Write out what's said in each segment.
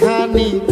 খানি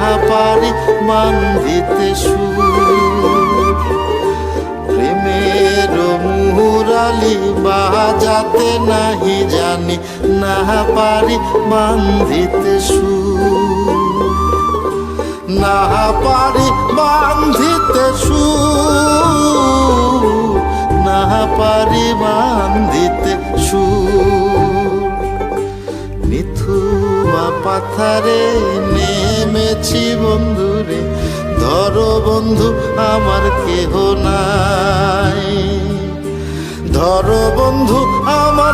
না পারি বান্ধিতে সুর। প্রেমের মুরালি বাজাতে নাহি জানি না পারি বান্ধিতে সুর। না পারি বান্ধিতে সুর না পারি বান্ধিতে সুর মিথুয়া পাথারে নেমেছি বন্ধুরে ধর বন্ধু আমার কেহ নাই। ধর বন্ধু আমার